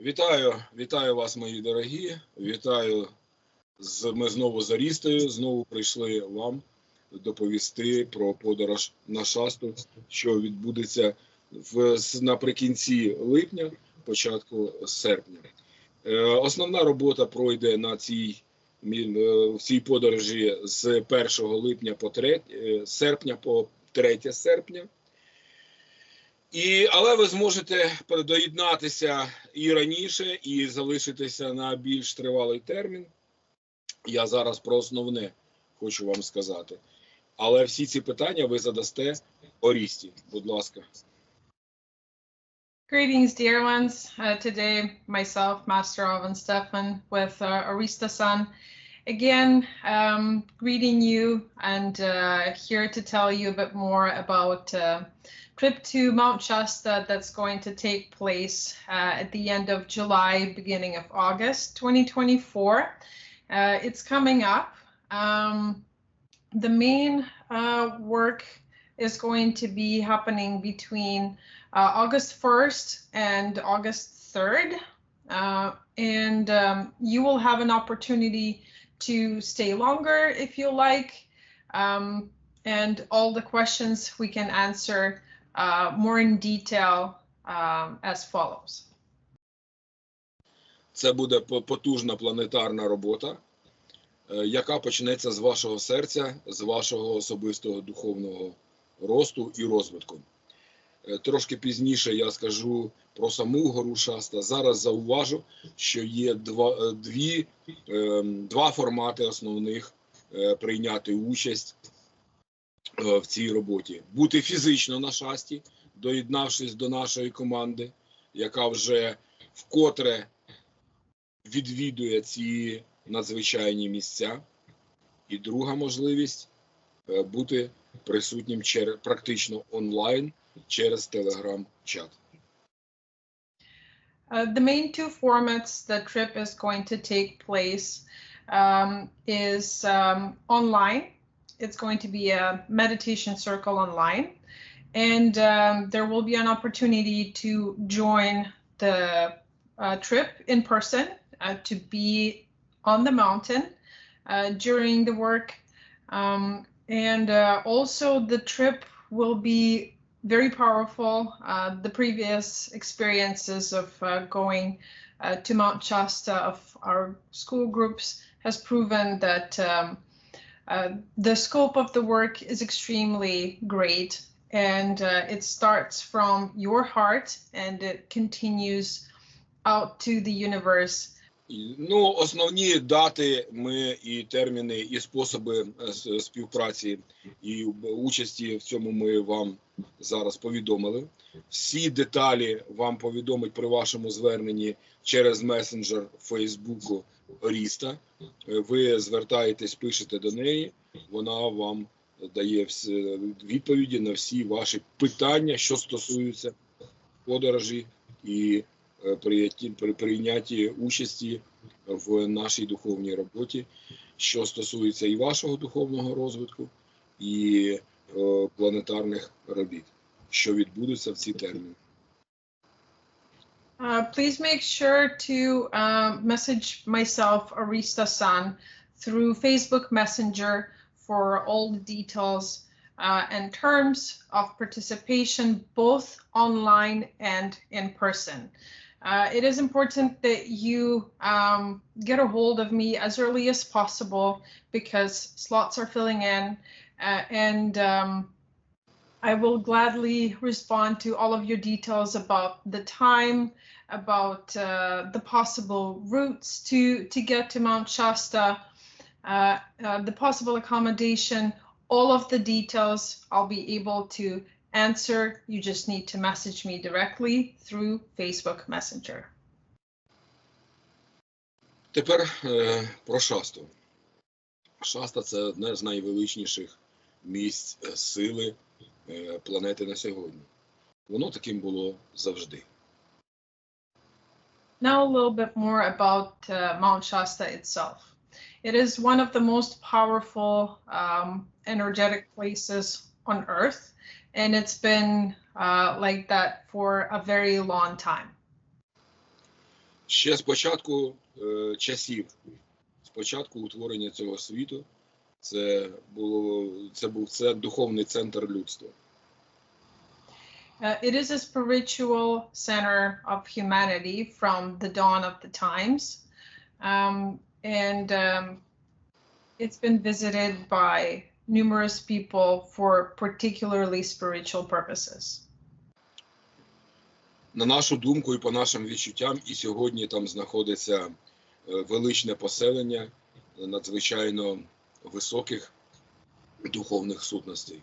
Вітаю, вітаю вас, мої дорогі. Вітаю з ми знову за Рістою. Знову прийшли вам доповісти про подорож на шасту, що відбудеться в з- наприкінці липня, початку серпня. Е, Основна робота пройде на цій е, в цій подорожі з 1 липня по 3 е, серпня по 3 серпня. І, але ви зможете доєднатися і раніше, і залишитися на більш тривалий термін. Я зараз про основне хочу вам сказати. Але всі ці питання ви задасте Орісті. Будь ласка. Greetings, dear ones. Uh, today, myself, Master Alvin Stefan, with uh, Arista Sun, again, um, greeting you and uh, here to tell you a bit more about uh, trip to Mount Shasta that's going to take place uh, at the end of July, beginning of August 2024. Uh, it's coming up. Um, the main uh, work is going to be happening between uh, August 1st and August 3rd. Uh, and um, you will have an opportunity to stay longer if you like. Um, and all the questions we can answer uh, more in detail um, as follows. Це буде по- потужна планетарна робота, е, яка почнеться з вашого серця, з вашого особистого духовного росту і розвитку. Е, Трошки пізніше я скажу про саму гору Шаста. Зараз зауважу, що є два, е, дві, е, два формати основних е, прийняти участь в цій роботі. Бути фізично на шасті, доєднавшись до нашої команди, яка вже вкотре відвідує ці надзвичайні місця. І друга можливість бути присутнім практично онлайн через телеграм-чат. Uh, the main two formats the trip is going to take place um, is um, online. It's going to be a meditation circle online, and um, there will be an opportunity to join the uh, trip in person uh, to be on the mountain uh, during the work, um, and uh, also the trip will be very powerful. Uh, the previous experiences of uh, going uh, to Mount Shasta of our school groups has proven that um, uh, the scope of the work is extremely great and uh, it starts from your heart and it continues out to the universe Ну, основні дати ми і терміни, і способи е, співпраці і участі в цьому ми вам зараз повідомили. Всі деталі вам повідомить при вашому зверненні через месенджер Фейсбуку Ріста. Е, Ви звертаєтесь, пишете до неї, вона вам дає відповіді на всі ваші питання, що стосуються подорожі і е, при прийнятті участі в нашій духовній роботі, що стосується і вашого духовного розвитку, і е, планетарних робіт, що відбудуться в ці терміни. Uh, please make sure to uh, message myself, Arista San, through Facebook Messenger for all the details uh, and terms of participation, both online and in person. Uh, it is important that you um, get a hold of me as early as possible because slots are filling in uh, and um, I will gladly respond to all of your details about the time, about uh, the possible routes to to get to Mount Shasta, uh, uh, the possible accommodation, all of the details I'll be able to answer. You just need to message me directly through Facebook Messenger. Тепер е, про шасту. Шаста це одне з найвеличніших місць е, сили е, планети на сьогодні. Воно таким було завжди. Now a little bit more about uh, Mount Shasta itself. It is one of the most powerful um, energetic places on Earth, and it's been uh, like that for a very long time. Ще з початку е, часів, з початку утворення цього світу, це, було, це був це духовний центр людства. Uh, it is a spiritual center of humanity from the dawn of the times. Um, and um, it's been visited by numerous people for particularly spiritual purposes. На нашу думку і по нашим відчуттям, і сьогодні там знаходиться е, величне поселення надзвичайно високих духовних сутностей.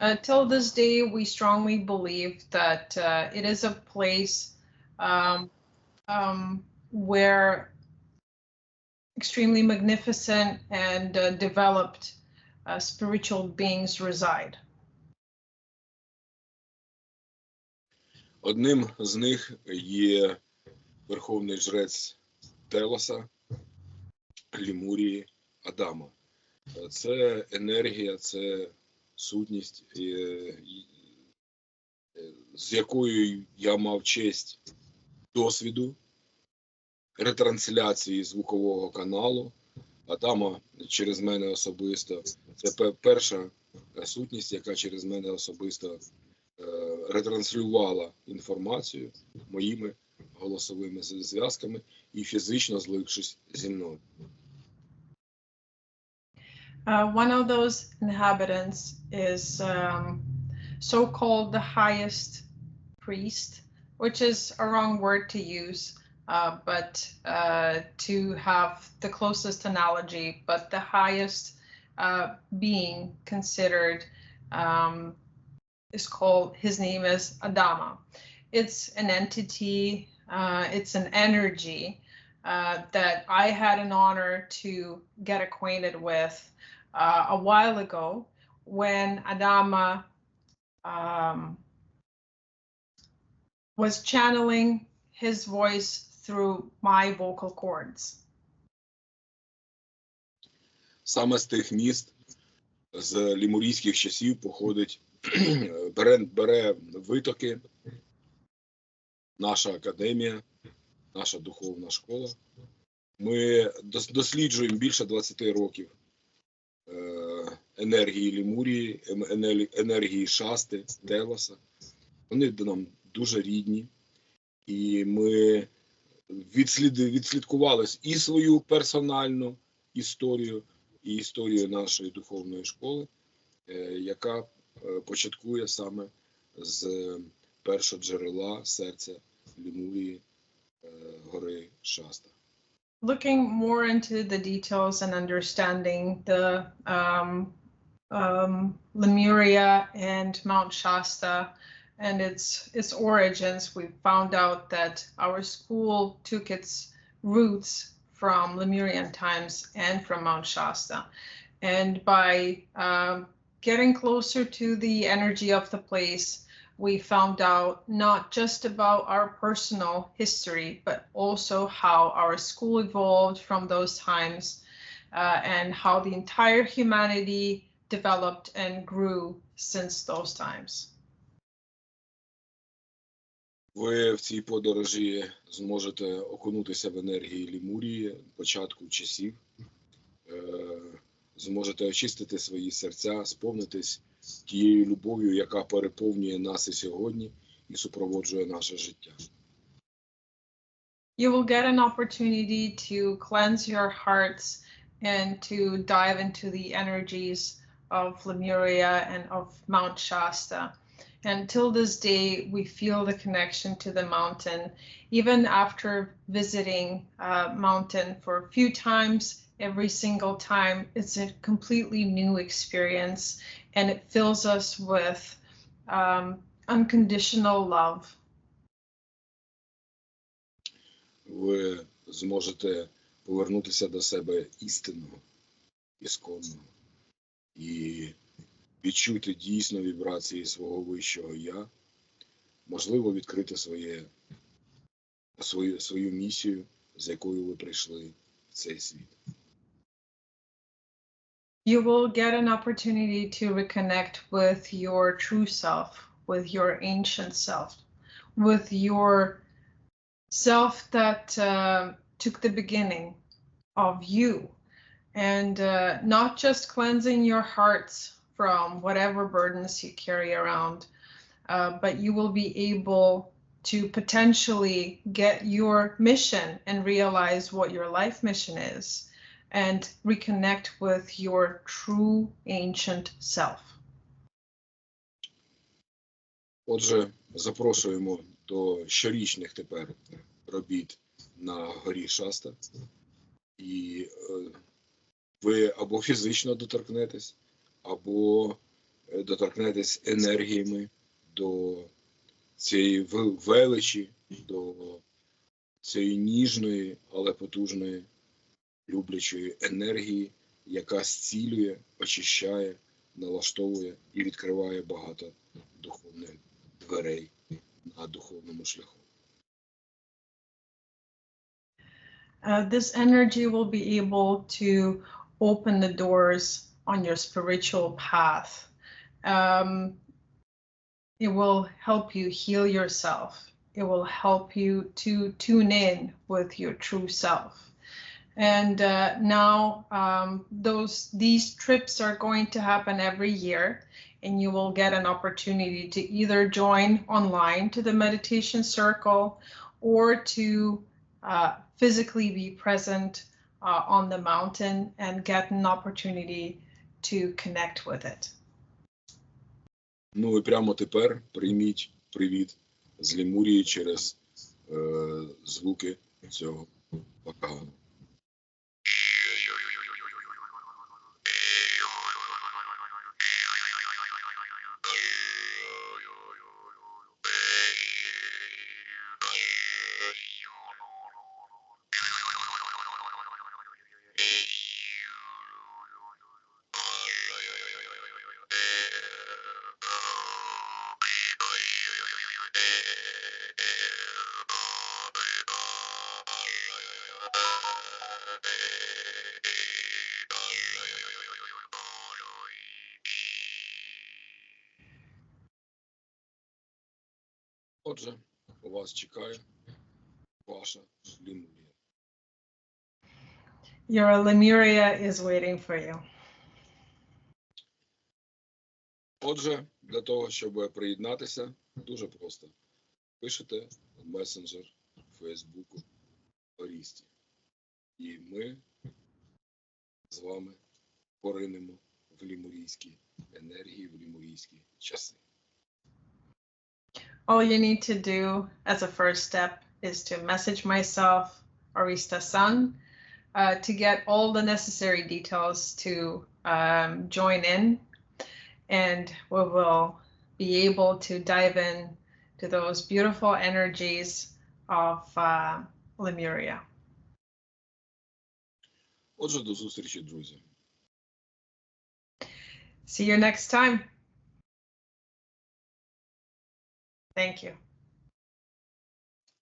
Until this day, we strongly believe that uh, it is a place um, um, where extremely magnificent and uh, developed uh, spiritual beings reside. Одним з них є верховний жрець Телоса, Лімурії, Адама. Це енергія, це сутність, е, е, з якою я мав честь досвіду ретрансляції звукового каналу. Адама через мене особисто. Це перша е, сутність, яка через мене особисто е, ретранслювала інформацію моїми голосовими зв'язками і фізично злившись зі мною. Uh, one of those inhabitants is um, so called the highest priest, which is a wrong word to use, uh, but uh, to have the closest analogy, but the highest uh, being considered um, is called, his name is Adama. It's an entity, uh, it's an energy uh, that I had an honor to get acquainted with a while ago when Adama um, was channeling his voice through my vocal cords. Саме з тих міст з лімурійських часів походить, бере, бере витоки наша академія, наша духовна школа. Ми досліджуємо більше 20 років е, енергії Лімурії, ем- енергії Шасти, Телоса. Вони нам дуже рідні, і ми відсліди, відслідкували і свою персональну історію, і історію нашої духовної школи, е, яка е, початкує саме з першого джерела серця Лімурії е, гори Шаста. Looking more into the details and understanding the um, um, Lemuria and Mount Shasta and its its origins, we found out that our school took its roots from Lemurian times and from Mount Shasta. And by um, getting closer to the energy of the place, we found out not just about our personal history, but also how our school evolved from those times uh, and how the entire humanity developed and grew since those times. Ви в цій подорожі зможете окунутися в енергії Лімурії, початку часів, е, зможете очистити свої серця, сповнитись тією любов'ю, яка переповнює нас і сьогодні, і супроводжує наше життя. You will get an opportunity to cleanse your hearts and to dive into the energies of Lemuria and of Mount Shasta. Until this day, we feel the connection to the mountain. Even after visiting uh, mountain for a few times, every single time, it's a completely new experience, and it fills us with um, unconditional love. Ви зможете повернутися до себе істинного, ісконного і відчути дійсно вібрації свого вищого я, можливо, відкрити своє, свою, свою місію, з якою ви прийшли в цей світ. you will get an opportunity to reconnect with your true self, with your ancient self, with your self that uh, took the beginning of you and uh, not just cleansing your hearts from whatever burdens you carry around, uh, but you will be able to potentially get your mission and realize what your life mission is and reconnect with your true ancient self. Отже, запрошуємо до щорічних тепер робіт на горі Шаста, і е, ви або фізично доторкнетесь, або е, доторкнетесь енергіями до цієї величі, до цієї ніжної, але потужної, люблячої енергії, яка зцілює, очищає, налаштовує і відкриває багато духовних дверей на духовному шляху. Uh, this energy will be able to open the doors on your spiritual path. Um, it will help you heal yourself. It will help you to tune in with your true self. And uh, now um, those these trips are going to happen every year, and you will get an opportunity to either join online to the meditation circle or to uh, physically be present uh, on the mountain and get an opportunity to connect with it. Ну і прямо тепер прийміть привіт з Лемурії через е, звуки цього бакагану. Отже, у вас чекає ваша Лемурія. Your Lemuria is waiting for you. Отже, для того, щоб приєднатися, дуже просто. Пишете в месенджер Фейсбуку Орісті. І ми з вами поринемо в лімурійські енергії, в лімурійські часи. All you need to do as a first step is to message myself, Arista Sun, uh, to get all the necessary details to um, join in. And we will be able to dive in to those beautiful energies of uh, Lemuria. Отже, до зустрічі, друзі. See you next time. Thank you.